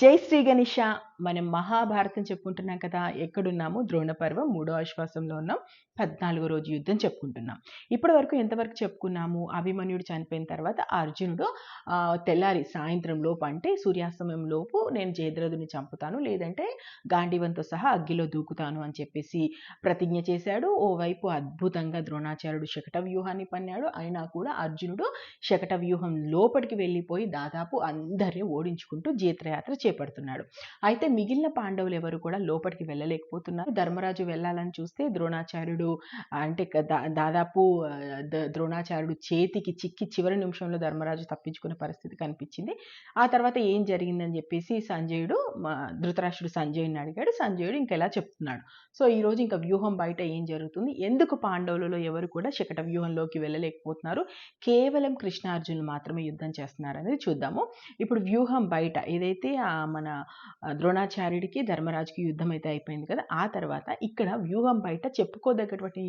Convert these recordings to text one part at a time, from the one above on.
జై శ్రీ గణేష మనం మహాభారతం చెప్పుకుంటున్నాం కదా ఎక్కడున్నాము? ద్రోణ పర్వం మూడో ఆశ్వాసంలో ఉన్నాం. పద్నాలుగో రోజు యుద్ధం చెప్పుకుంటున్నాం. ఇప్పటి వరకు ఎంతవరకు చెప్పుకున్నాము? అభిమన్యుడు చనిపోయిన తర్వాత అర్జునుడు తెల్లారి సాయంత్రం లోపు అంటే సూర్యాస్తమయం లోపు నేను జయద్రథుని చంపుతాను లేదంటే గాంధీవంతో సహా అగ్గిలో దూకుతాను అని చెప్పేసి ప్రతిజ్ఞ చేశాడు. ఓవైపు అద్భుతంగా ద్రోణాచార్యుడు శకట వ్యూహాన్ని పన్నాడు. అయినా కూడా అర్జునుడు శకట వ్యూహం లోపలికి వెళ్ళిపోయి దాదాపు అందరినీ ఓడించుకుంటూ జీత్రయాత్ర చేపడుతున్నాడు. అయితే మిగిలిన పాండవులు ఎవరు కూడా లోపలికి వెళ్ళలేకపోతున్నారు. ధర్మరాజు వెళ్ళాలని చూస్తే ద్రోణాచార్యుడు అంటే దా- దాదాపు ద్రోణాచార్యుడు చేతికి చిక్కి చివరి నిమిషంలో ధర్మరాజు తప్పించుకునే పరిస్థితి కనిపించింది. ఆ తర్వాత ఏం జరిగిందని చెప్పేసి సంజయుడు ధృతరాష్ట్రుడు సంజయుడిని అడిగాడు. సంజయుడు ఇంకెలా చెప్తున్నాడు. సో ఈ రోజు ఇంకా వ్యూహం బయట ఏం జరుగుతుంది? ఎందుకు పాండవులలో ఎవరు కూడా శకట వ్యూహంలోకి వెళ్ళలేకపోతున్నారు? కేవలం కృష్ణార్జునులు మాత్రమే యుద్ధం చేస్తున్నారు అనేది చూద్దాము. ఇప్పుడు వ్యూహం బయట ఏదైతే మన ద్రోణ ద్రోణాచార్యుడికి ధర్మరాజుకి యుద్ధం అయితే అయిపోయింది కదా ఆ తర్వాత ఇక్కడ వ్యూహం బయట చెప్పుకోదగ్గటువంటి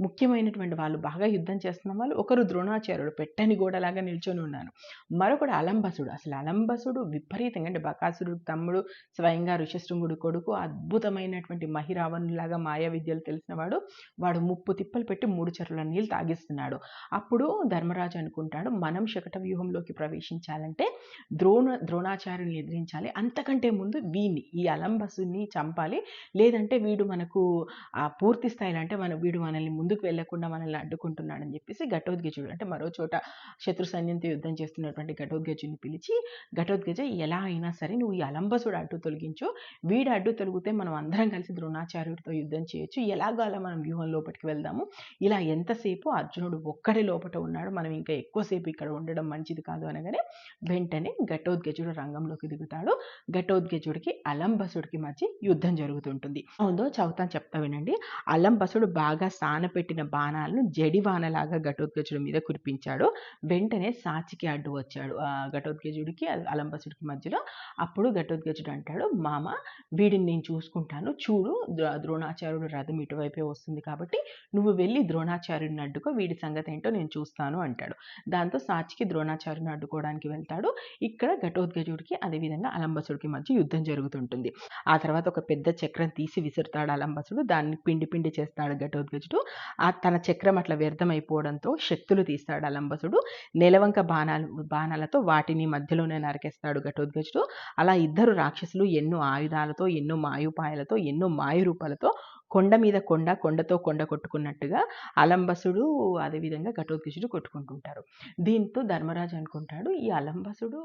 ముఖ్యమైనటువంటి వాళ్ళు బాగా యుద్ధం చేస్తున్న వాళ్ళు ఒకరు ద్రోణాచార్యుడు పెట్టని గోడలాగా నిల్చొని ఉన్నాను. మరొకడు అలంబసుడు. అసలు అలంబసుడు విపరీతంగా అంటే బకాసురుడు తమ్ముడు స్వయంగా ఋషశృంగుడు కొడుకు అద్భుతమైనటువంటి మహిరావణులాగా మాయా విద్యలు తెలిసినవాడు వాడు ముప్పు తిప్పలు పెట్టి మూడు చెరువుల నీళ్ళు తాగిస్తున్నాడు. అప్పుడు ధర్మరాజు అనుకుంటాడు మనం శకట వ్యూహంలోకి ప్రవేశించాలంటే ద్రోణ ద్రోణాచార్యుని ఎదిరించాలి. అంతకంటే ముందు వీ ఈ అలంబసుని చంపాలి. లేదంటే వీడు మనకు ఆ పూర్తి స్థాయిలో అంటే మన వీడు మనల్ని ముందుకు వెళ్ళకుండా మనల్ని అడ్డుకుంటున్నాడని చెప్పేసి ఘటోద్గజుడు అంటే మరో చోట శత్రు సైన్యంతో యుద్ధం చేస్తున్నటువంటి ఘటోద్గజుని పిలిచి ఘటోద్గజ ఎలా అయినా సరే నువ్వు ఈ అలంబసుడు అడ్డు తొలగించు. వీడు అడ్డు తొలగితే మనం అందరం కలిసి ద్రోణాచార్యుడితో యుద్ధం చేయొచ్చు. ఎలాగో అలా మనం వ్యూహం లోపలికి వెళ్దాము? ఇలా ఎంతసేపు అర్జునుడు ఒక్కడే లోపల ఉన్నాడు. మనం ఇంకా ఎక్కువసేపు ఇక్కడ ఉండడం మంచిది కాదు అనగానే వెంటనే ఘటోద్గజుడు రంగంలోకి దిగుతాడు. ఘటోద్గజుడికి అలంబసుడికి మధ్య యుద్ధం జరుగుతుంటుంది. ఉందో చదువుతాను చెప్తా వినండి. అలంబసుడు బాగా సానపెట్టిన బాణాలను జడివానలాగా ఘటోద్గజుడి మీద కురిపించాడు. వెంటనే సాచికి అడ్డు వచ్చాడు. ఆ ఘటోద్గజుడికి అలంబసుడికి మధ్యలో అప్పుడు ఘటోద్గజుడు అంటాడు మామ వీడిని నేను చూసుకుంటాను. చూడు ద్రో- ద్రోణాచార్యుడు రథం ఇటువైపే వస్తుంది కాబట్టి నువ్వు వెళ్ళి ద్రోణాచార్యుడిని అడ్డుకో. వీడి సంగతి ఏంటో నేను చూస్తాను అంటాడు. దాంతో సాచికి ద్రోణాచార్యుని అడ్డుకోవడానికి వెళ్తాడు. ఇక్కడ ఘటోద్గజుడికి అదేవిధంగా అలంబసుడికి మధ్య యుద్ధం జరుగుతుంటుంది. ఆ తర్వాత ఒక పెద్ద చక్రం తీసి విసురుతాడు అలంబసుడు దాన్ని పిండి పిండి చేస్తాడు ఘటోద్గజుడు ఆ తన చక్రం అట్లా వ్యర్థమైపోవడంతో శక్తులు తీస్తాడు అలంబసుడు నెలవంక బాణాలు బాణాలతో వాటిని మధ్యలోనే నరికేస్తాడు ఘటోద్గజుడు అలా ఇద్దరు రాక్షసులు ఎన్నో ఆయుధాలతో ఎన్నో మాయుపాయలతో ఎన్నో మాయు రూపాలతో కొండ మీద కొండ కొండతో కొండ కొట్టుకున్నట్టుగా అలంబసుడు అదేవిధంగా ఘటోత్కచుడు కొట్టుకుంటుంటారు. దీంతో ధర్మరాజు అనుకుంటాడు ఈ అలంబసుడు